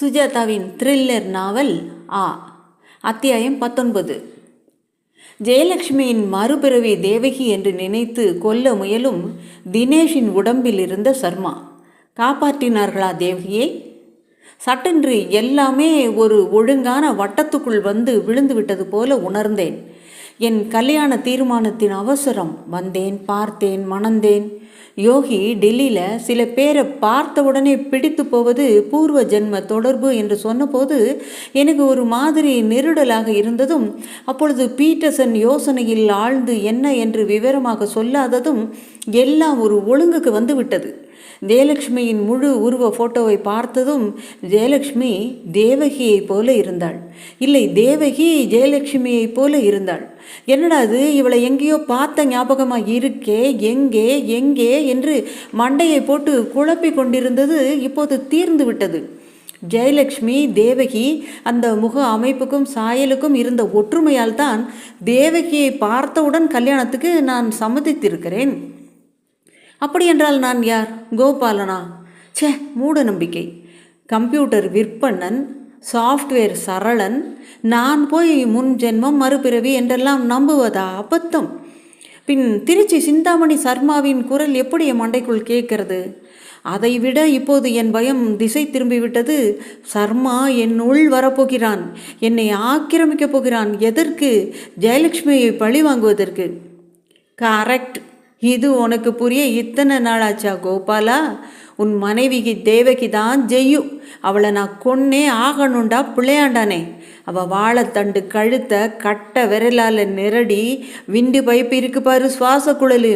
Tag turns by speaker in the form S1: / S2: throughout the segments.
S1: சுஜாதாவின் thriller நாவல் ஆ. அத்தியாயம் பத்தொன்பது. ஜெயலட்சுமியின் மறுபிறவி தேவகி என்று நினைத்து கொல்ல முயலும் தினேஷின் உடம்பில் இருந்த சர்மா. காப்பாற்றினார்களா தேவகியை? சட்டென்று எல்லாமே ஒரு ஒழுங்கான வட்டத்துக்குள் வந்து விழுந்து விட்டது போல உணர்ந்தேன். என் கல்யாண தீர்மானத்தின் அவசரம். வந்தேன் பார்த்தேன் மணந்தேன். யோகி டெல்லியில் சில பேரை பார்த்த உடனே பிடித்து போவது பூர்வ ஜென்ம தொடர்பு என்று சொன்னபோது எனக்கு ஒரு மாதிரி நெருடலாக இருந்ததும் அப்பொழுது பீட்டர்சன் யோசனையில் ஆழ்ந்து என்ன என்று விவரமாக சொல்லாததும் எல்லாம் ஒரு ஒழுங்குக்கு வந்துவிட்டது. ஜெயலட்சுமியின் முழு உருவ போட்டோவை பார்த்ததும் ஜெயலட்சுமி தேவகியைப் போல இருந்தாள். இல்லை தேவகி ஜெயலட்சுமியைப் போல இருந்தாள். என்னடா அது இவளை எங்கேயோ பார்த்த ஞாபகமாக இருக்கே எங்கே எங்கே என்று மண்டையை போட்டு குழப்பிக் கொண்டிருந்தது இப்போது தீர்ந்து விட்டது. ஜெயலட்சுமி தேவகி அந்த முக அமைப்புக்கும் சாயலுக்கும் இருந்த ஒற்றுமையால் தான் தேவகியை பார்த்தவுடன் கல்யாணத்துக்கு நான் சம்மதித்திருக்கிறேன். அப்படியென்றால் நான் யார்? கோபாலனா? ச்சே மூட நம்பிக்கை. கம்ப்யூட்டர் விற்பனன் சாஃப்ட்வேர் சரளன் நான் போய் முன் ஜென்மம் மறுபிறவி என்றெல்லாம் நம்புவதா அபத்தம்? பின் திருச்சி சிந்தாமணி சர்மாவின் குரல் எப்படி என் மண்டைக்குள் கேட்கிறது? அதைவிட இப்போது என் பயம் திசை திரும்பிவிட்டது. சர்மா என் உள் வரப்போகிறான். என்னை ஆக்கிரமிக்கப் போகிறான். எதற்கு? ஜெயலட்சுமியை பழி வாங்குவதற்கு. கரெக்ட். இது உனக்கு புரிய இத்தனை நாளாச்சா கோபாலா? உன் மனைவிக்கு தேவகி தான் ஜெய்யு. அவளை நான் கொன்னே ஆகணுண்டா பிள்ளையாண்டானே. அவள் வாழைத்தண்டு கழுத்தை கட்ட விரலால் நிரடி விண்டு பைப்பு இருக்கு பாரு சுவாச குழல்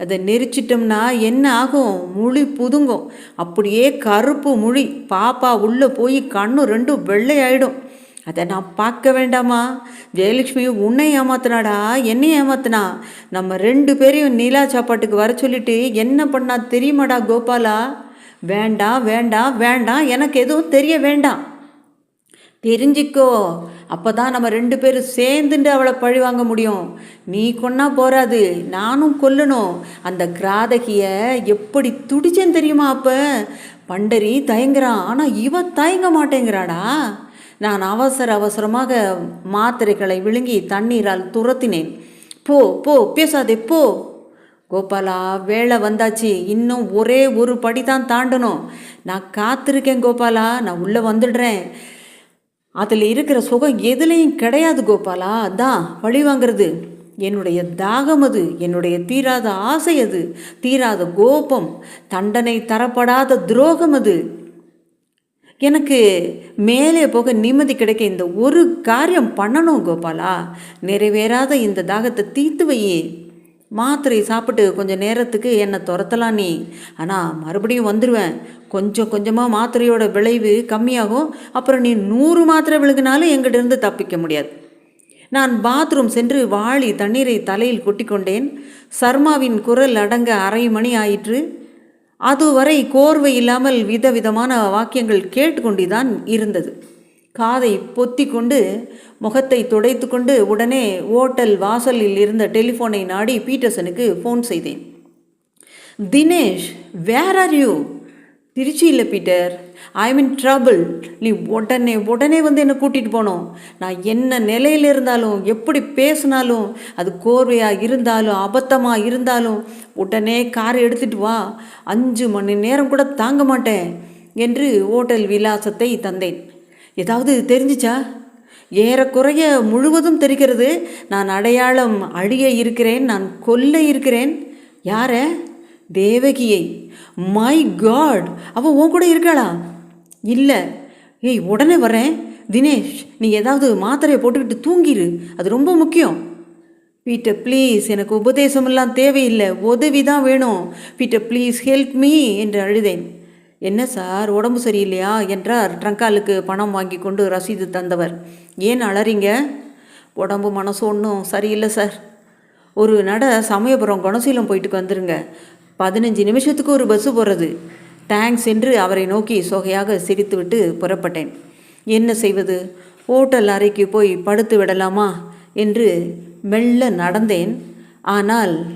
S1: அதை நெரிச்சிட்டோம்னா என்ன ஆகும்? முழி புதுங்கும். அப்படியே கருப்பு முழி. பாப்பா உள்ளே போய் கண்ணு ரெண்டும் வெள்ளையாயிடும். அதை நான் பார்க்க வேண்டாமா? ஜெயலக்ஷ்மி உன்னை ஏமாத்தினாடா என்னை ஏமாத்தினா? நம்ம ரெண்டு பேரையும் நீலா சாப்பாட்டுக்கு வர சொல்லிட்டு என்ன பண்ணா தெரியுமாடா கோபாலா? வேண்டாம் வேண்டாம் வேண்டாம் எனக்கு எதுவும் தெரிய வேண்டாம். தெரிஞ்சிக்கோ அப்போ தான் நம்ம ரெண்டு பேரும் சேர்ந்துட்டு அவளை பழி வாங்க முடியும். நீ கொன்னா போகாது நானும் கொல்லணும். அந்த கிராதகியை எப்படி துடிச்சேன்னு தெரியுமா அப்போ? பண்டரி தயங்குறான் ஆனால் இவன் தயங்க மாட்டேங்கிறாடா. நான் அவசர அவசரமாக மாத்திரைகளை விழுங்கி தண்ணீரால் துரத்தினேன். போ போ பேசாதே போ. கோபாலா வேலை வந்தாச்சு. இன்னும் ஒரே ஒரு படி தான் தாண்டணும். நான் காத்திருக்கேன் கோபாலா. நான் உள்ளே வந்துடுறேன். அதில் இருக்கிற சுகம் எதுலேயும் கிடையாது கோபாலா. அதான் பழி வாங்கிறது. என்னுடைய தாகம் அது. என்னுடைய தீராத ஆசை அது. தீராத கோபம். தண்டனை தரப்படாத துரோகம் அது. எனக்கு மேலே போக நிம்மதி கிடைக்க இந்த ஒரு காரியம் பண்ணணும் கோபாலா. நிறைவேறாத இந்த தாகத்தை தீர்த்து வையே. மாத்திரை சாப்பிட்டு கொஞ்சம் நேரத்துக்கு என்னை துரத்தலாம் நீ. ஆனால் மறுபடியும் வந்துடுவேன் கொஞ்சம் கொஞ்சமாக மாத்திரையோட விளைவு கம்மியாகும். அப்புறம் நீ நூறு மாத்திரை விழுகினாலும் எங்கிட்டிருந்து தப்பிக்க முடியாது. நான் பாத்ரூம் சென்று வாளி தண்ணீரை தலையில் கொட்டிக்கொண்டேன். சர்மாவின் குரல் அடங்க அரை மணி ஆயிற்று. அதுவரை கோர்வை இல்லாமல் விதவிதமான வாக்கியங்கள் கேட்டுக்கொண்டுதான் இருந்தது. காதை பொத்தி கொண்டு முகத்தை துடைத்து கொண்டு உடனே ஓட்டல் வாசலில் இருந்த டெலிஃபோனை நாடி பீட்டர்சனுக்கு ஃபோன் செய்தேன். Dinesh where are you Trichy இல்லை பீட்டர். ஐ மீன் ட்ரபிள் நீ உடனே உடனே வந்து என்னை கூட்டிகிட்டு போனோம். நான் என்ன நிலையில் இருந்தாலும் எப்படி பேசினாலும் அது கோர்வையாக இருந்தாலும் அபத்தமாக இருந்தாலும் உடனே காரை எடுத்துகிட்டு வா. அஞ்சு மணி நேரம் கூட தாங்க மாட்டேன் என்று ஓட்டல் விலாசத்தை தந்தேன். ஏதாவது தெரிஞ்சிச்சா? ஏறக்குறைய முழுவதும் தெரிகிறது. நான் அடையாளம் அழிய இருக்கிறேன் நான் கொல்ல இருக்கிறேன். யாரை? தேவகியை மை காட் அவள் உன் கூட இருக்காளா? இல்லை. ஏய் உடனே வரேன் தினேஷ் நீ ஏதாவது மாத்திரையை போட்டுக்கிட்டு தூங்கிடு அது ரொம்ப முக்கியம். பீட்டர் ப்ளீஸ் எனக்கு உபதேசமெல்லாம் தேவையில்லை. உதவி தான் வேணும். பீட்டர் ப்ளீஸ் ஹெல்ப் மீ என்று அழுதேன். என்ன சார் உடம்பு சரியில்லையா? என்றார் ட்ரங்காலுக்கு பணம் வாங்கி கொண்டு ரசீது தந்தவர். ஏன் அலறீங்க? உடம்பு மனசு ஒன்றும் சரியில்லை சார். ஒரு நட சமயபுரம் குணசீலம் போயிட்டு வந்துருங்க. பதினஞ்சு நிமிஷத்துக்கு ஒரு பஸ்ஸு போகிறது தேங்க்ஸ் என்று அவரை நோக்கி சொகையாக சிரித்துவிட்டு புறப்பட்டேன். என்ன செய்வது? ஹோட்டல் அறைக்கு போய் படுத்து விடலாமா? என்று மெல்ல நடந்தேன். ஆனால்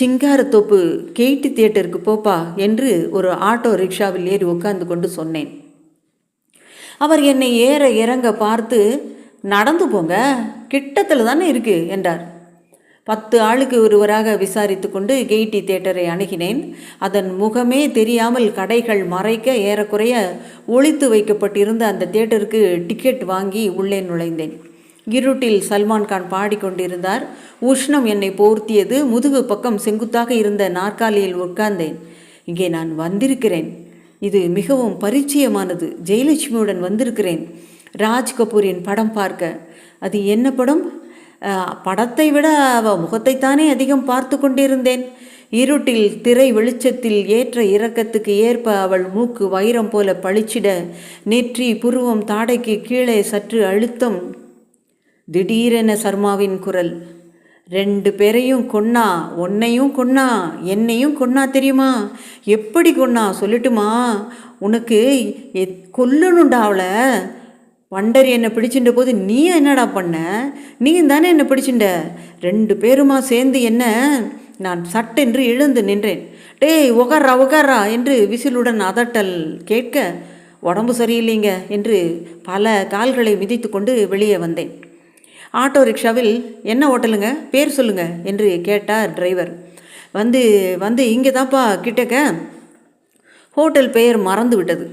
S1: சிங்காரத்தோப்பு கெய்டி தியேட்டருக்கு போப்பா என்று ஒரு ஆட்டோ ரிக்ஷாவில் ஏறி உட்கார்ந்து கொண்டு சொன்னேன். அவர் என்னை ஏற இறங்க பார்த்து நடந்து போங்க. கிட்டத்தில் தானே இருக்குது என்றார். பத்து ஆளுக்கு ஒருவராக விசாரித்து கொண்டு கெய்டி தேட்டரை அணுகினேன். அதன் முகமே தெரியாமல் கடைகள் மறைக்க ஏறக்குறைய ஒழித்து வைக்கப்பட்டிருந்த அந்த தேட்டருக்கு டிக்கெட் வாங்கி உள்ளே நுழைந்தேன். இருட்டில் சல்மான் கான் பாடிக்கொண்டிருந்தார். உஷ்ணம் என்னை போர்த்தியது. முதுகு பக்கம் செங்குத்தாக இருந்த நாற்காலியில் உட்கார்ந்தேன். இங்கே நான் வந்திருக்கிறேன். இது மிகவும் பரிச்சயமானது. ஜெயலட்சுமியுடன் வந்திருக்கிறேன். ராஜ் கபூரின் படம் பார்க்க. அது என்ன படம்? படத்தை விட அவ முகத்தைத்தானே அதிகம் பார்த்து கொண்டிருந்தேன். இருட்டில் திரை வெளிச்சத்தில் ஏற்ற இறக்கத்துக்கு ஏற்ப அவள் மூக்கு வைரம் போல பளிச்சிட நெற்றி புருவம் தாடைக்கு கீழே சற்று அழுத்தம். திடீரென சர்மாவின் குரல் ரெண்டு பேரையும் கொன்னா உன்னையும் கொன்னா என்னையும் கொன்னா தெரியுமா? எப்படி கொன்னா? சொல்லட்டுமா? உனக்கு எத்- அவளை. பண்டரி என்னை பிடிச்சின்ற போது நீ என்னடா பண்ண? நீ தானே என்னை பிடிச்சிண்ட? ரெண்டு பேருமா சேர்ந்து என்ன நான் சட்டென்று எழுந்து நின்றேன். டேய் உகாரா உகாரா என்று விசிலுடன் அதட்டல் கேட்க உடம்பு சரியில்லைங்க என்று பல கால்களை மிதித்து கொண்டு வெளியே வந்தேன். ஆட்டோ ரிக்ஷாவில் என்ன ஹோட்டலுங்க பேர் சொல்லுங்க என்று கேட்டார் டிரைவர். வந்து வந்து இங்கே தான்ப்பா கிட்டக்க. ஹோட்டல் பெயர் மறந்து விட்டது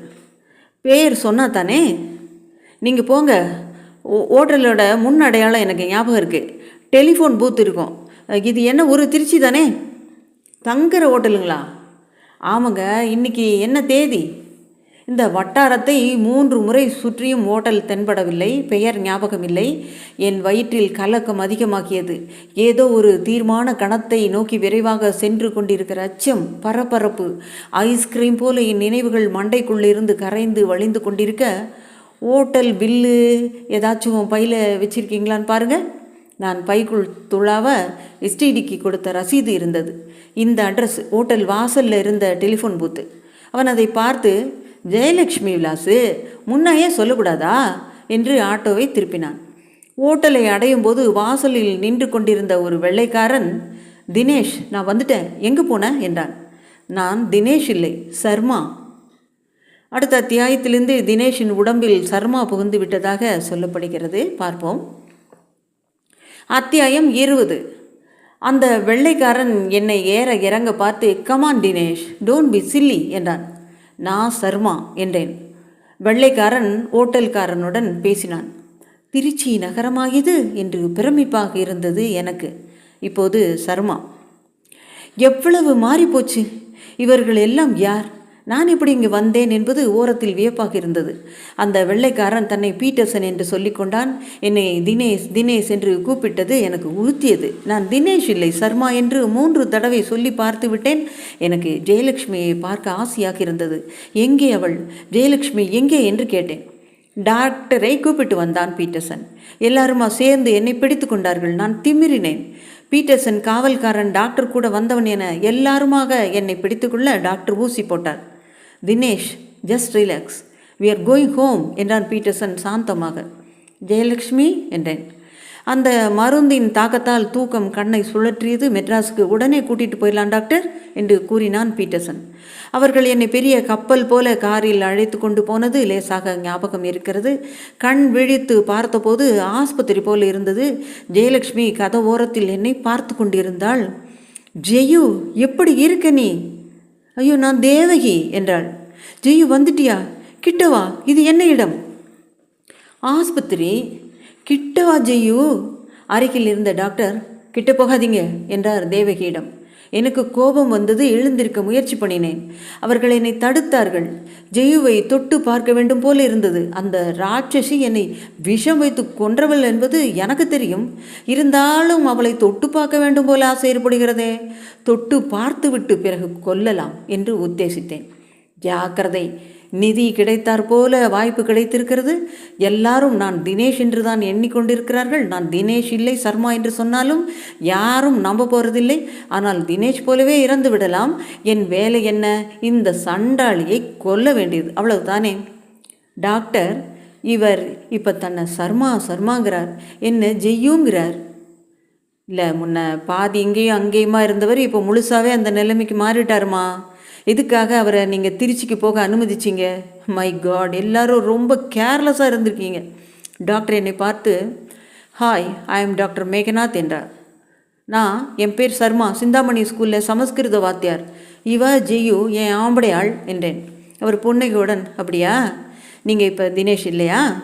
S1: பெயர் சொன்னா தானே நீங்கள் போங்க. ஓ- ஹோட்டலோட முன் அடையாளம் எனக்கு ஞாபகம் இருக்குது டெலிஃபோன் பூத் இருக்கும். இது என்ன ஒரு திருச்சி தானே? தங்குற ஹோட்டலுங்களா ஆமாங்க இன்னைக்கு என்ன தேதி? இந்த வட்டாரத்தை மூன்று முறை சுற்றியும் ஓட்டல் தென்படவில்லை பெயர் ஞாபகம் இல்லை என் வயிற்றில் கலக்கம் அதிகமாக்கியது ஏதோ ஒரு தீர்மான கணத்தை நோக்கி விரைவாக சென்று கொண்டிருக்கிற அச்சம் பரபரப்பு. ஐஸ்கிரீம் போல என் நினைவுகள் மண்டைக்குள்ளிருந்து கரைந்து வழிந்து கொண்டிருக்க ஓட்டல் பில்லு ஏதாச்சும் பையில் வச்சுருக்கீங்களான்னு பாருங்கள் நான் பைக்குள் துளாவ எஸ்டிடிக்கு கொடுத்த ரசீது இருந்தது. இந்த அட்ரஸ் ஓட்டல் வாசலில் இருந்த டெலிஃபோன் பூத்து. அவன் அதை பார்த்து ஜெயலக்ஷ்மி விலாஸு முன்னையே சொல்லக்கூடாதா? என்று ஆட்டோவை திருப்பினான். ஓட்டலை அடையும் போது வாசலில் நின்று கொண்டிருந்த ஒரு வெள்ளைக்காரன் தினேஷ் நான் வந்துட்டேன். எங்கே போன? என்றான். நான் தினேஷ் இல்லை சர்மா. அடுத்த அத்தியாயத்திலிருந்து தினேஷின் உடம்பில் சர்மா புகுந்து விட்டதாக சொல்லப்படுகிறது. பார்ப்போம். அத்தியாயம் இருபது. அந்த வெள்ளைக்காரன் என்னை ஏற இறங்க பார்த்து come on Dinesh don't be silly என்றான். நான் சர்மா என்றேன். வெள்ளைக்காரன் ஓட்டல்காரனுடன் பேசினான். திருச்சி நகரமாகியது? என்று பிரமிப்பாக இருந்தது எனக்கு. இப்போது சர்மா. எவ்வளவு மாறிப்போச்சு? இவர்கள் எல்லாம் யார்? நான் எப்படி இங்கு வந்தேன் என்பது ஓரத்தில் வியப்பாக இருந்தது. அந்த வெள்ளைக்காரன் தன்னை பீட்டர்சன் என்று சொல்லிக்கொண்டான் என்னை தினேஷ் தினேஷ் என்று கூப்பிட்டது எனக்கு உறுத்தியது. நான் தினேஷ் இல்லை சர்மா என்று மூன்று தடவை சொல்லி பார்த்து விட்டேன். எனக்கு ஜெயலட்சுமியை பார்க்க ஆசையாக இருந்தது. எங்கே அவள்? ஜெயலட்சுமி எங்கே என்று கேட்டேன். டாக்டரை கூப்பிட்டு வந்தான் பீட்டர்சன். எல்லாருமா சேர்ந்து என்னை பிடித்து கொண்டார்கள். நான் திமிரினேன். பீட்டர்சன் காவல்காரன் டாக்டர் கூட வந்தவன் என எல்லாருமாக என்னை பிடித்துக்கொள்ள டாக்டர் ஊசி போட்டார். Dinesh just relax we are going home என்றான் பீட்டர்சன் சாந்தமாக. ஜெயலக்ஷ்மி என்றேன். அந்த மருந்தின் தாக்கத்தால் தூக்கம் கண்ணை சுழற்றியது மெட்ராஸுக்கு உடனே கூட்டிட்டு போயிடலாம் டாக்டர் என்று கூறினான் பீட்டர்சன். அவர்கள் என்னை பெரிய கப்பல் போல காரில் அழைத்து கொண்டு போனது லேசாக ஞாபகம் இருக்கிறது. கண் விழித்து பார்த்தபோது ஆஸ்பத்திரி போல இருந்தது. ஜெயலக்ஷ்மி கத ஓரத்தில் என்னை பார்த்து கொண்டிருந்தாள். ஜெயு எப்படி இருக்க நீ? ஐயோ நான் தேவகி என்றாள். ஜெயு வந்துட்டியா? கிட்டவா? இது என்ன இடம்? ஆஸ்பத்திரி? கிட்டவா ஜெயு? அருகில் இருந்த டாக்டர் கிட்ட போகாதீங்க என்றார் தேவகியிடம். எனக்கு கோபம் வந்தது எழுந்திருக்க முயற்சி பண்ணினேன். அவர்கள் என்னை தடுத்தார்கள். ஜெயுவை தொட்டு பார்க்க வேண்டும் போல இருந்தது. அந்த ராட்சசி என்னை விஷம் வைத்து கொன்றவள் என்பது எனக்கு தெரியும். இருந்தாலும் அவளை தொட்டு பார்க்க வேண்டும் போல ஆசை ஏற்படுகிறதே. தொட்டு பார்த்துவிட்டு பிறகு கொல்லலாம் என்று உத்தேசித்தேன். ஜாக்கிரதை. நிதி கிடைத்தாற் போல வாய்ப்பு கிடைத்திருக்கிறது. எல்லாரும் நான் தினேஷ் என்று தான் எண்ணிக்கொண்டிருக்கிறார்கள். நான் தினேஷ் இல்லை சர்மா என்று சொன்னாலும் யாரும் நம்ப போறதில்லை. ஆனால் தினேஷ் போலவே இறந்து விடலாம். என் வேலை என்ன? இந்த சண்டாளியை கொல்ல வேண்டியது. அவ்வளவுதானே? டாக்டர் இவர் இப்போ தன்னை சர்மா சர்மாங்கிறார். என்ன ஜெய்யுங்கிறார் இல்லை முன்ன பாதி இங்கேயும் அங்கேயுமா இருந்தவர் இப்போ முழுசாகவே அந்த நிலைமைக்கு மாறிட்டாருமா? எதுக்காக அவரை நீங்கள் திருச்சிக்கு போக அனுமதிச்சிங்க? மை காட் எல்லாரும் ரொம்ப கேர்லெஸ்ஸாக இருந்திருக்கீங்க. டாக்டர் என்னை பார்த்து hi I am doctor Meghnath என்றார். நான் என் பேர் சர்மா சிந்தாமணி ஸ்கூலில் சமஸ்கிருத வாத்தியார். இவா ஜெயு என் ஆம்படையாள் என்றேன். அவர் புன்னகையுடன் அப்படியா? நீங்கள் இப்போ தினேஷ் இல்லையா?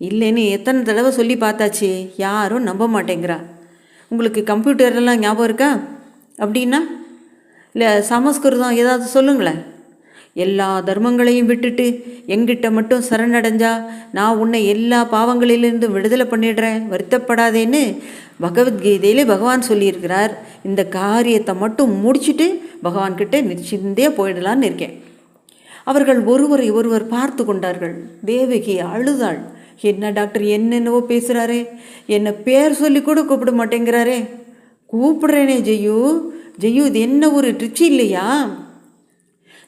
S1: இல்லைன்னு எத்தனை தடவை சொல்லி பார்த்தாச்சு. யாரும் நம்ப மாட்டேங்கிறா. உங்களுக்கு கம்ப்யூட்டர்லாம் ஞாபகம் இருக்கா? அப்படின்னா இல்லை சமஸ்கிருதம் ஏதாவது சொல்லுங்களேன். எல்லா தர்மங்களையும் விட்டுட்டு எங்கிட்ட மட்டும் சரணடைஞ்சா நான் உன்னை எல்லா பாவங்களிலிருந்தும் விடுதலை பண்ணிடுறேன். வருத்தப்படாதேன்னு பகவத்கீதையிலே பகவான் சொல்லியிருக்கிறார். இந்த காரியத்தை மட்டும் முடிச்சுட்டு பகவான்கிட்ட நிச்சயந்தே போயிடலான்னு இருக்கேன். அவர்கள் ஒருவரை ஒருவர் பார்த்து கொண்டார்கள். தேவகி அழுதாள். என்ன டாக்டர் என்னென்னவோ பேசுகிறாரே என்னை பேர் சொல்லி கூட கூப்பிட மாட்டேங்கிறாரே? கூப்பிடுறேனே ஜெய்யூ ஜெய்யு இது என்ன ஒரு ட்ரிச்சு இல்லையா?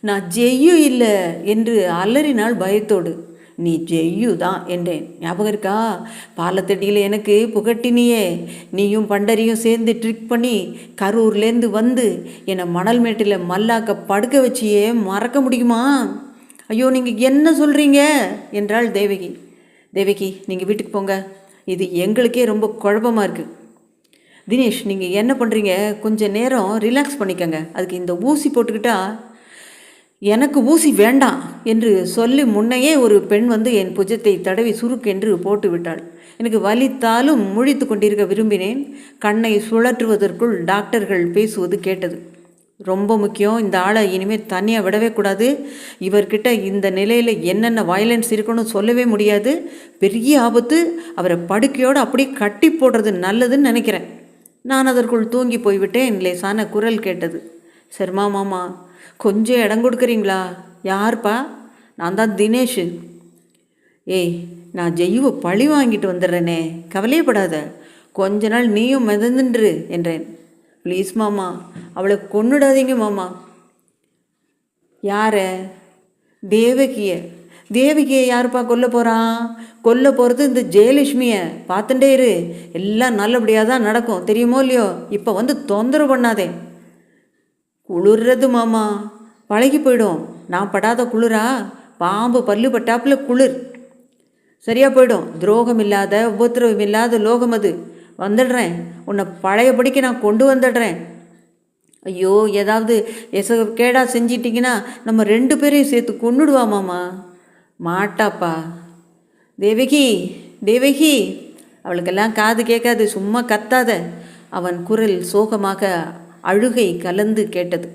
S1: நான் ஜெய்யு இல்லை என்று அலறினாள் பயத்தோடு. நீ ஜெய்யு தான் என்றேன். ஞாபகம் இருக்கா? பாலத்தடியில் எனக்கு புகட்டினியே. நீயும் பண்டரியும் சேர்ந்து ட்ரிக் பண்ணி கரூர்லேருந்து வந்து என்னை மணல் மேட்டில் மல்லாக்க படுக்க வச்சியே மறக்க முடியுமா? ஐயோ நீங்கள் என்ன சொல்கிறீங்க என்றாள் தேவகி. தேவகி நீங்கள் வீட்டுக்கு போங்க. இது எங்களுக்கே ரொம்ப குழப்பமாக இருக்குது தினேஷ் நீங்கள் என்ன பண்ணுறீங்க கொஞ்சம் நேரம் ரிலாக்ஸ் பண்ணிக்கங்க. அதுக்கு இந்த ஊசி போட்டுக்கிட்டா எனக்கு ஊசி வேண்டாம் என்று சொல்லி முன்னையே ஒரு பெண் வந்து என் புஜத்தை தடவி சுருக்கென்று போட்டு விட்டாள். எனக்கு வலித்தாலும் முழித்து கொண்டிருக்க விரும்பினேன். கண்ணை சுழற்றுவதற்குள் டாக்டர்கள் பேசுவது கேட்டது. ரொம்ப முக்கியம். இந்த ஆளை இனிமேல் தனியாக விடவே கூடாது. இவர்கிட்ட இந்த நிலையில் என்னென்ன வயலன்ஸ் இருக்குன்னு சொல்லவே முடியாது. பெரிய ஆபத்து. அவரை படுக்கையோடு அப்படியே கட்டி போடுறது நல்லதுன்னு நினைக்கிறேன். நான் அதற்குள் தூங்கி போய்விட்டேன் லேசான குரல் கேட்டது. சர்மா மாமா கொஞ்சம் இடம் கொடுக்குறீங்களா? யார்ப்பா? நான் தான் தினேஷ். ஏய் நான் ஜெய்யுவை பழி வாங்கிட்டு வந்துடுறேனே கவலையப்படாத கொஞ்ச நாள் நீயும் மிதந்துன்று என்றேன். ப்ளீஸ் மாமா அவளை கொன்னுடாதீங்க மாமா யார? தேவகிய. தேவிகையை யாருப்பா கொல்ல போகிறான் கொல்ல போகிறது இந்த ஜெயலட்சுமியை. பார்த்துட்டே இரு. எல்லாம் நல்லபடியாக தான் நடக்கும். தெரியுமோ இல்லையோ? இப்போ வந்து தொந்தரவு பண்ணாதே. குளிர்றது மாமா. பழகி போயிடும். நான் படாத குளிரா? பாம்பு பல்லு பட்டாப்புல குளிர். சரியாக போயிடும். துரோகம் இல்லாத உபத்திரவம் இல்லாத லோகம் அது. வந்துடுறேன். உன்னை பழையபடிக்கு நான் கொண்டு வந்துடுறேன். ஐயோ ஏதாவது எச கேடாக செஞ்சிட்டிங்கன்னா நம்ம ரெண்டு பேரையும் சேர்த்து கொண்டுடுவாமாமா மாட்டாப்பா. தேவகி தேவகி. அவளுக்கெல்லாம் காது கேட்காது சும்மா கத்தாத. அவன் குரல் சோகமாக அழுகை கலந்து கேட்டது.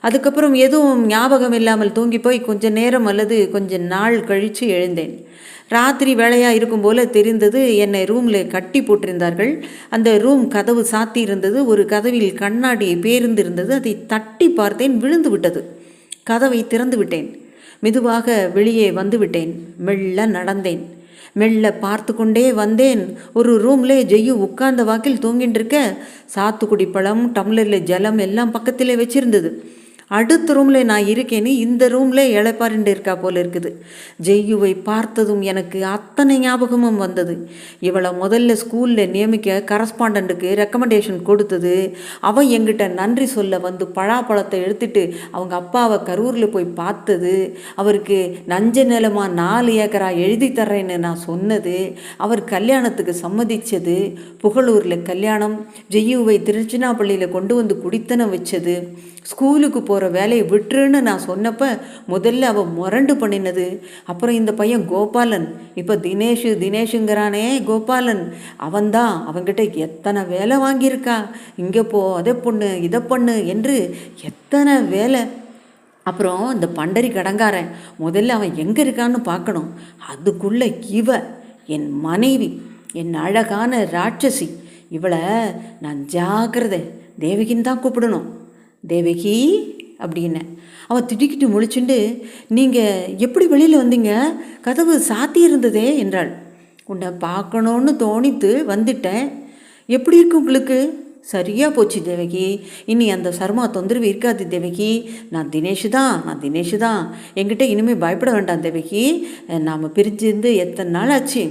S1: அதுக்கப்புறம் எதுவும் ஞாபகம் இல்லாமல் தூங்கி போய் கொஞ்ச நேரம் அல்லது கொஞ்ச நாள் கழித்து எழுந்தேன். ராத்திரி வேலையாக இருக்கும் போல தெரிந்தது என்னை ரூமில் கட்டி போட்டிருந்தார்கள். அந்த ரூம் கதவு சாத்தி இருந்தது ஒரு கதவில் கண்ணாடி பேருந்து இருந்தது அதை தட்டி பார்த்தேன் விழுந்து விட்டது. கதவை திறந்து விட்டேன். மெதுவாக வெளியே வந்து விட்டேன் மெல்ல நடந்தேன். மெல்ல பார்த்து கொண்டே வந்தேன். ஒரு ரூம்ல ஜெய்யு உட்கார்ந்த வாக்கில் தூங்கிட்டு இருக்க சாத்துக்குடி பழம் டம்ளரில் ஜலம் எல்லாம் பக்கத்திலே வச்சிருந்தது. அடுத்த ரூமில் நான் இருக்கேன்னு இந்த ரூமில் இழைப்பாருண்டு இருக்கா போல இருக்குது. ஜெய்யுவை பார்த்ததும் எனக்கு அத்தனை ஞாபகமும் வந்தது. இவளை முதல்ல ஸ்கூலில் நியமிக்க கரஸ்பாண்டண்ட்டுக்கு ரெக்கமெண்டேஷன் கொடுத்தது. அவன் எங்கிட்ட நன்றி சொல்ல வந்து பழாப்பழத்தை எடுத்துட்டு அவங்க அப்பாவை கரூரில் போய் பார்த்தது. அவருக்கு நஞ்ச நிலமாக நாலு ஏக்கரா எழுதி தர்றேன்னு நான் சொன்னது. அவர் கல்யாணத்துக்கு சம்மதிச்சது. புகழூரில் கல்யாணம் ஜெய்யுவை திருச்சினாப்பள்ளியில் கொண்டு வந்து குடித்தனம் வச்சது. ஸ்கூலுக்கு போகிற வேலையை விட்டுருன்னு நான் சொன்னப்போ முதல்ல அவள் முரண்டு பண்ணினது. அப்புறம் இந்த பையன் கோபாலன். இப்போ தினேஷு தினேஷுங்கிறானே கோபாலன். அவன்தான் அவன்கிட்ட எத்தனை வேலை வாங்கியிருக்கா? இங்கே போ அதை பொண்ணு இதை பண்ணு என்று எத்தனை வேலை. அப்புறம் இந்த பண்டரி கடங்காரன் முதல்ல அவன் எங்கே இருக்கான்னு பார்க்கணும். அதுக்குள்ளே இவ என் மனைவி என் அழகான ராட்சசி. இவளை நான் ஜாக்கிரதை தேவகின்னு தான் கூப்பிடணும். தேவகி அப்படின்னேன் அவன் திடுக்கிட்டு முழிச்சுண்டு நீங்கள் எப்படி வெளியில் வந்தீங்க? கதவு சாத்தி இருந்ததே என்றாள். உன்னை பார்க்கணுன்னு தோணித்து வந்துட்டேன். எப்படி இருக்கு உங்களுக்கு? சரியாக போச்சு தேவகி. இனி அந்த சர்மா தொந்தரவு இருக்காது தேவகி. நான் தினேஷ் தான் நான் தினேஷ் தான். என்கிட்ட இனிமேல் பயப்பட வேண்டாம் தேவகி. நாம் பிரிஞ்சிருந்து எத்தனை நாள் ஆச்சு?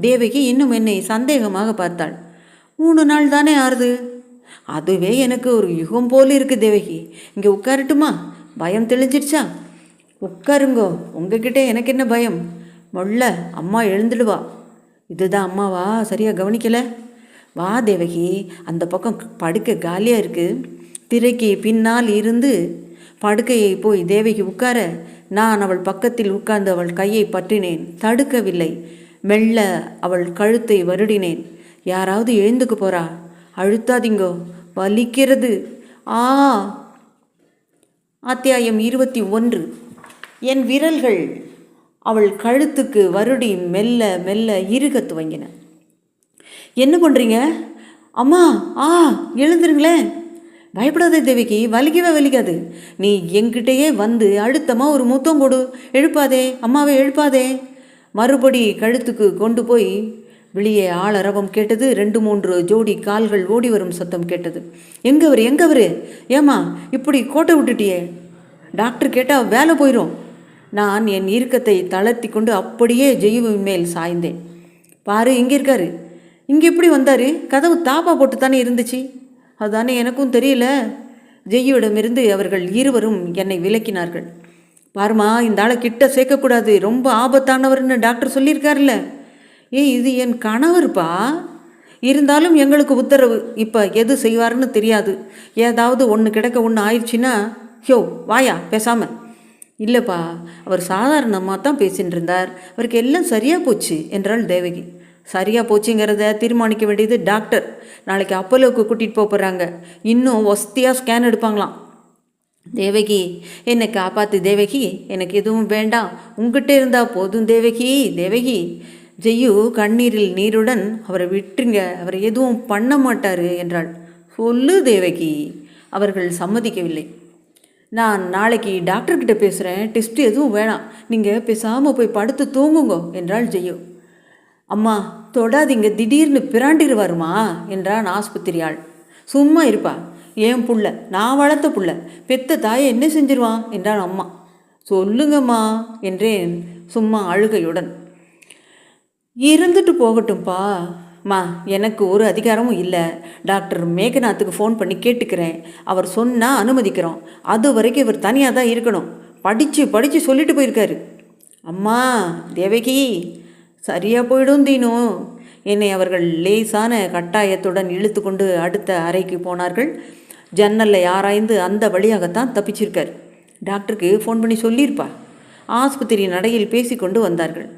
S1: தேவகி இன்னும் என்னை சந்தேகமாக பார்த்தாள். மூணு நாள் தானே ஆறுது? அதுவே எனக்கு ஒரு யுகம் போல இருக்குது தேவகி. இங்கே உட்காரட்டுமா? பயம் தெளிஞ்சிடுச்சா? உட்காருங்கோ. உங்ககிட்ட எனக்கு என்ன பயம்? மொள்ள அம்மா எழுந்துடுவா. இதுதான் அம்மாவா? சரியாக கவனிக்கலை? வா தேவகி. அந்த பக்கம் படுக்கை காலியாக இருக்குது திரைக்கு பின்னால் இருந்து படுக்கையை போய் தேவகி உட்கார நான் அவள் பக்கத்தில் உட்கார்ந்து அவள் கையை பற்றினேன். தடுக்கவில்லை. மெல்ல அவள் கழுத்தை வருடினேன். யாராவது எழுந்துக்கு போறா? அழுத்தாதீங்கோ. வலிக்கிறது ஆ. அத்தியாயம் இருபத்தி ஒன்று. என் விரல்கள் அவள் கழுத்துக்கு வருடி மெல்ல மெல்ல இருக துவங்கின. என்ன பண்ணுறீங்க அம்மா ஆ எழுந்துருங்களேன். பயப்படாத தேவிக்கு வலிக்கவே வலிக்காது. நீ என்கிட்டயே வந்து அழுத்தமாக ஒரு முத்தம் கொடு. எழுப்பாதே அம்மாவை எழுப்பாதே. மறுபடி கழுத்துக்கு கொண்டு போய் வெளியே ஆளரவம் கேட்டது. ரெண்டு மூன்று ஜோடி கால்கள் ஓடி வரும் சத்தம் கேட்டது. எங்கவர் எங்கவர்? ஏமா இப்படி கோட்டை விட்டுட்டியே? டாக்டர் கேட்டால் வேலை போயிடும் நான் என் இறுக்கத்தை தளர்த்தி கொண்டு அப்படியே ஜெயுவின் மேல் சாய்ந்தேன். பாரு இங்கே இருக்காரு. இங்கே எப்படி வந்தார்? கதவு தாப்பா போட்டு தானே இருந்துச்சு? அதுதானே எனக்கும் தெரியல. ஜெய்யுவிடமிருந்து அவர்கள் இருவரும் என்னை விலக்கினார்கள். பாருமா இந்த ஆளை கிட்ட சேர்க்கக்கூடாது. ரொம்ப ஆபத்தானவர்னு டாக்டர் சொல்லியிருக்காருல்ல. ஏய் இது என் கணவர்ப்பா? இருந்தாலும் எங்களுக்கு உத்தரவு. இப்போ எது செய்வார்னு தெரியாது. ஏதாவது ஒன்று கிடக்க ஒன்று ஆயிடுச்சுன்னா யோ வாயா பேசாமல் இல்லைப்பா அவர் சாதாரணமாக தான் பேசின்னு இருந்தார். அவருக்கு எல்லாம் சரியாக போச்சு என்றாள் தேவகி. சரியாக போச்சுங்கிறத தீர்மானிக்க வேண்டியது டாக்டர். நாளைக்கு அப்போலோவுக்கு கூட்டிகிட்டு போக போகிறாங்க இன்னும் வசதியாக ஸ்கேன் எடுப்பாங்களாம். தேவகி என்னை காப்பாற்று தேவகி. எனக்கு எதுவும் வேண்டாம். உங்ககிட்ட இருந்தால் போதும் தேவகி தேவகி. ஜெய்யு கண்ணீரில் நீருடன் அவரை விட்டுருங்க அவர் எதுவும் பண்ண மாட்டார் என்றாள். சொல்லு தேவகி அவர்கள் சம்மதிக்கவில்லை. நான் நாளைக்கு டாக்டர்கிட்ட பேசுகிறேன் டெஸ்ட் எதுவும் வேணாம். நீங்கள் பேசாமல் போய் படுத்து தூங்குங்கோ என்றாள் ஜெய்யு அம்மா தொடாதீங்க திடீர்னு பிராண்டிடுவாருமா என்றான் ஆஸ்பத்திரியாள் சும்மா இருப்பா ஏன் புள்ள? நான் வளர்த்த புள்ள. பெத்த தாயை என்ன செஞ்சிருவான்? என்றான் அம்மா. சொல்லுங்கம்மா என்றேன் சும்மா அழுகையுடன். இருந்துட்டு போகட்டும்ப்பா மா எனக்கு ஒரு அதிகாரமும் இல்லை. டாக்டர் மேகநாத்துக்கு ஃபோன் பண்ணி கேட்டுக்கிறேன். அவர் சொன்னால் அனுமதிக்கிறோம். அது வரைக்கும் இவர் தனியாக தான் இருக்கணும். படித்து படித்து சொல்லிட்டு போயிருக்காரு. அம்மா தேவகி சரியாக போயிடும் தீனு. என்னை அவர்கள் லேசான கட்டாயத்துடன் இழுத்து கொண்டு அடுத்த அறைக்கு போனார்கள். ஜன்னலில் ஆராய்ந்து அந்த வழியாகத்தான் தப்பிச்சிருக்கார். டாக்டருக்கு ஃபோன் பண்ணி சொல்லியிருப்பா ஆஸ்பத்திரி நடையில் பேசிக்கொண்டு வந்தார்கள்.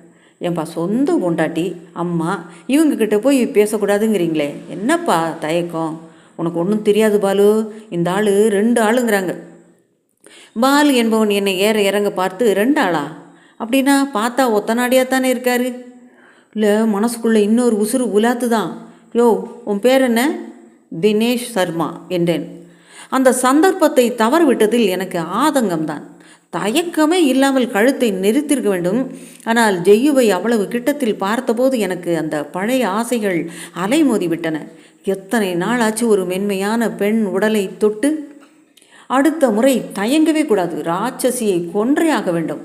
S1: ஏன்பா சொந்த பொண்டாட்டி? அம்மா இவங்கக்கிட்ட போய் பேசக்கூடாதுங்கிறீங்களே. என்னப்பா தயக்கம்? உனக்கு ஒன்றும் தெரியாது பாலு. இந்த ஆள் ரெண்டு ஆளுங்கிறாங்க. பாலு என்பவன் என்னை ஏற இறங்க பார்த்து ரெண்டு ஆளா? அப்படின்னா பார்த்தா ஒத்தனாடியாக தானே இருக்காரு? இல்லை மனசுக்குள்ளே இன்னொரு உசுறு உலாத்து தான் யோ உன் பேர் என்ன? தினேஷ் சர்மா என்றேன். அந்த சந்தர்ப்பத்தை தவறு விட்டதில் எனக்கு ஆதங்கம்தான். தயக்கமே இல்லாமல் கழுத்தை நெரித்திருக்க வேண்டும். ஆனால் ஜெய்யுவை அவ்வளவு கிட்டத்தில் பார்த்தபோது எனக்கு அந்த பழைய ஆசைகள் அலைமோதிவிட்டன. எத்தனை நாளாச்சு ஒரு மென்மையான பெண் உடலை தொட்டு? அடுத்த முறை தயங்கவே கூடாது. ராட்சசியை கொன்றே ஆக வேண்டும்.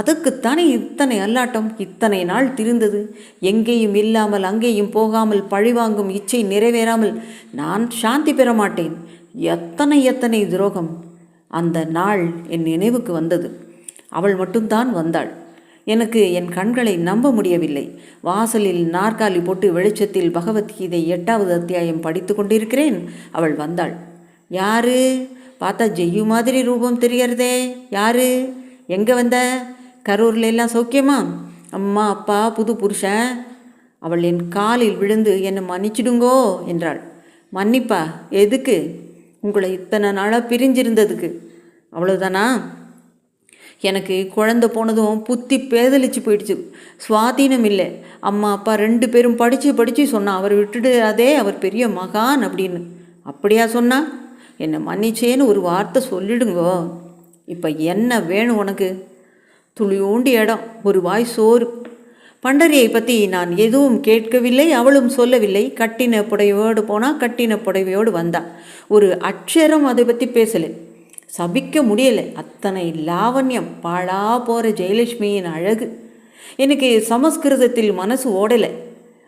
S1: அதுக்குத்தானே இத்தனை அல்லாட்டம் இத்தனை நாள் திரிந்தது. எங்கேயும் இல்லாமல் அங்கேயும் போகாமல் பழிவாங்கும் இச்சை நிறைவேறாமல் நான் சாந்தி பெற மாட்டேன். எத்தனை எத்தனை துரோகம். அந்த நாள் என் நினைவுக்கு வந்தது. அவள் மட்டும்தான் வந்தாள். எனக்கு என் கண்களை நம்ப முடியவில்லை. வாசலில் நாற்காலி போட்டு வெளிச்சத்தில் பகவத்கீதை எட்டாவது அத்தியாயம் படித்து கொண்டிருக்கிறேன். அவள் வந்தாள். யாரு? பார்த்தா ஜெய்யு மாதிரி ரூபம் தெரிகிறதே யாரு? எங்கே வந்த? கரூரில் எல்லாம் சௌக்கியமா? அம்மா அப்பா புது புருஷன். அவள் என் காலில் விழுந்து என்னை மன்னிச்சிடுங்கோ என்றாள். மன்னிப்பா எதுக்கு? உங்களை இத்தனை நாளாக பிரிஞ்சிருந்ததுக்கு. அவ்வளோதானா எனக்கு குழந்த போனதும் புத்தி பேதலிச்சு போயிடுச்சு. சுவாதீனம் இல்லை. அம்மா அப்பா ரெண்டு பேரும் படித்து படித்து சொன்னான் அவர் விட்டுடு அதே அவர் பெரிய மகான் அப்படின்னு. அப்படியா சொன்னா? என்னை மன்னிச்சேன்னு ஒரு வார்த்தை சொல்லிடுங்கோ. இப்போ என்ன வேணும் உனக்கு? துளியோண்டு இடம். ஒரு வாய் சோறு. பண்டரியை பற்றி நான் எதுவும் கேட்கவில்லை அவளும் சொல்லவில்லை. கட்டின புடவையோடு போனால் கட்டின புடவையோடு வந்தா. ஒரு அக்ஷரம் அதை பற்றி பேசலை. சபிக்க முடியலை. அத்தனை லாவண்யம். பாழா போகிற ஜெயலட்சுமியின் அழகு. எனக்கு சமஸ்கிருதத்தில் மனசு ஓடலை.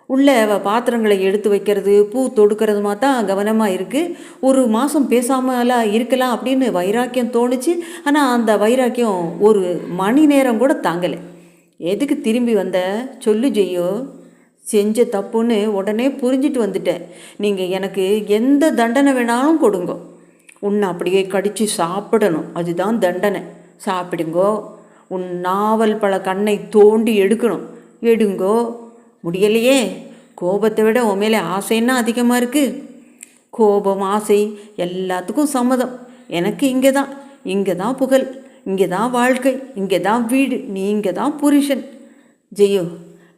S1: உள்ள அவ பாத்திரங்களை எடுத்து வைக்கிறது பூ தொடுக்கிறதுமா தான் கவனமாக இருக்குது ஒரு மாதம் பேசாமலாம் இருக்கலாம் அப்படின்னு வைராக்கியம் தோணுச்சு. ஆனால் அந்த வைராக்கியம் ஒரு மணி நேரம் கூட தாங்கலை. எதுக்கு திரும்பி வந்த? சொல்லு ஜெய்யோ செஞ்ச தப்புன்னு உடனே புரிஞ்சிட்டு வந்துட்டேன் நீங்கள் எனக்கு எந்த தண்டனை வேணாலும் கொடுங்க. உன்னை அப்படியே கடித்து சாப்பிடணும். அதுதான் தண்டனை. சாப்பிடுங்கோ. உன் நாவல் பல கண்ணை தோண்டி எடுக்கணும். எடுங்கோ. முடியலையே. கோபத்தை விட உன் மேலே ஆசைன்னா அதிகமாக இருக்குது கோபம் ஆசை எல்லாத்துக்கும் சம்மதம். எனக்கு இங்கே தான் இங்கே தான் புகழ். இங்கே தான் வாழ்க்கை இங்கே தான் வீடு நீ இங்கே தான் புருஷன். ஜெயோ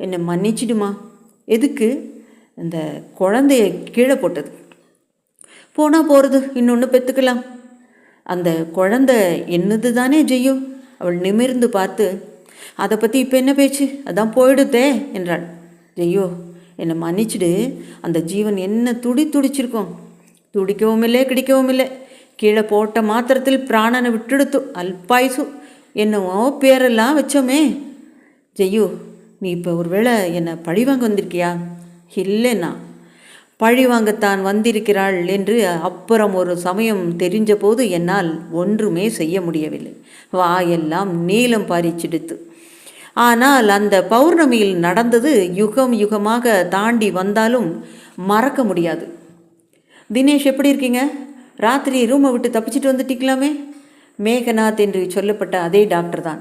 S1: என்னை மன்னிச்சிடுமா? எதுக்கு? இந்த குழந்தைய கீழே போட்டது. போனால் போகிறது இன்னொன்று பெற்றுக்கலாம் அந்த குழந்தை என்னது தானே ஜெய்யோ அவள் நிமிர்ந்து பார்த்து அதை பற்றி இப்போ என்ன பேச்சு? அதான் போயிடுதே என்றாள். ஜெய்யோ என்னை மன்னிச்சிடு. அந்த ஜீவன் என்ன துடி துடிச்சிருக்கோம். துடிக்கவும் இல்லை கிடைக்கவும் இல்லை. கீழே போட்ட மாத்திரத்தில் பிராணனை விட்டுடுத்து அல்பாயுசு. என்னவோ பேரெல்லாம் வச்சோமே. ஜெய்யோ நீ இப்போ ஒருவேளை என்னை பழிவாங்க வந்திருக்கியா? இல்லைண்ணா. பழி வாங்கத்தான் வந்திருக்கிறாள் என்று அப்புறம் ஒரு சமயம் தெரிஞ்சபோது என்னால் ஒன்றுமே செய்ய முடியவில்லை. வாயெல்லாம் நீளம் பாரிச்சிடுத்து. ஆனால் அந்த பௌர்ணமியில் நடந்தது யுகம் யுகமாக தாண்டி வந்தாலும் மறக்க முடியாது. தினேஷ் எப்படி இருக்கீங்க? ராத்திரி ரூமை விட்டு தப்பிச்சிட்டு வந்துட்டீங்களாமே? மேகநாத் என்று சொல்லப்பட்ட அதே டாக்டர் தான்.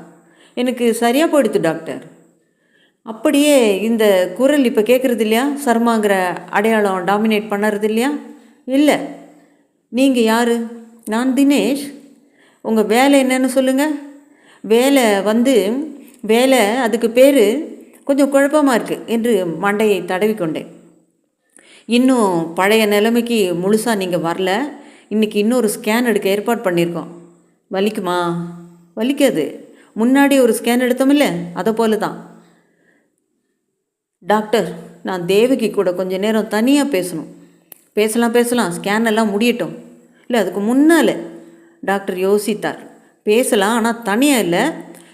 S1: எனக்கு சரியாக போயிடுத்து டாக்டர் அப்படியே இந்த குரல் இப்போ கேட்குறது இல்லையா? சர்மாங்கிற அடையாளம் டாமினேட் பண்ணுறது இல்லையா? இல்லை. நீங்கள் யார்? நான் தினேஷ். உங்கள் வேலை என்னன்னு சொல்லுங்கள் வேலை வந்து வேலை அதுக்கு பேர் கொஞ்சம் குழப்பமாக இருக்குது என்று மண்டையை தடவி கொண்டேன் இன்னும் பழைய நிலைமைக்கு முழுசாக நீங்கள் வரல. இன்றைக்கி இன்னொரு ஸ்கேன் எடுக்க ஏற்பாடு பண்ணியிருக்கோம். வலிக்குமா? வலிக்காது. முன்னாடி ஒரு ஸ்கேன் எடுத்தோமில்ல? அதை போல தான் டாக்டர் நான் தேவகி கூட கொஞ்ச நேரம் தனியாக பேசணும். பேசலாம் பேசலாம். ஸ்கேன் எல்லாம் முடியட்டும். இல்லை அதுக்கு முன்னால் டாக்டர் யோசித்தார். பேசலாம் ஆனால் தனியாக இல்லை.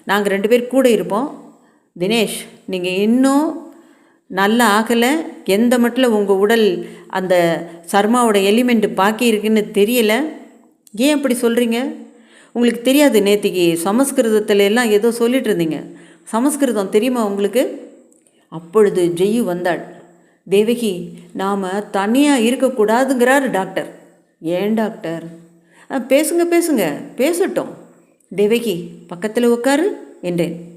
S1: நாங்கள் ரெண்டு பேர் கூட இருப்போம். தினேஷ் நீங்கள் இன்னும் நல்லா ஆகலை. எந்த மட்டில் உங்கள் உடல் அந்த சர்மாவோட எலிமெண்ட் பாக்கி இருக்குன்னு தெரியல? ஏன் அப்படி சொல்கிறீங்க உங்களுக்கு தெரியாது நேத்திக்கு சமஸ்கிருதத்தில் எல்லாம் ஏதோ சொல்லிட்டு இருந்தீங்க. சமஸ்கிருதம் தெரியுமா உங்களுக்கு? அப்பொழுது ஜெயு வந்தாள். தேவகி நாம் தனியாக இருக்கக்கூடாதுங்கிறாரு டாக்டர். ஏன் டாக்டர்? "ஆ, பேசுங்க பேசுங்க. பேசட்டும். தேவகி பக்கத்தில் உட்காரு என்றேன்.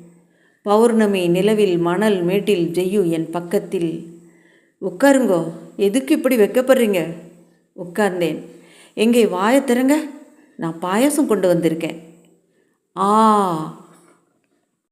S1: பௌர்ணமி நிலவில் மணல் மேட்டில் ஜெய்யு என் பக்கத்தில் உட்காருங்கோ. எதுக்கு இப்படி வைக்கப்படுறீங்க? உட்கார்ந்தேன். எங்கே வாயை திறங்க? நான் பாயாசம் கொண்டு வந்திருக்கேன். ஆ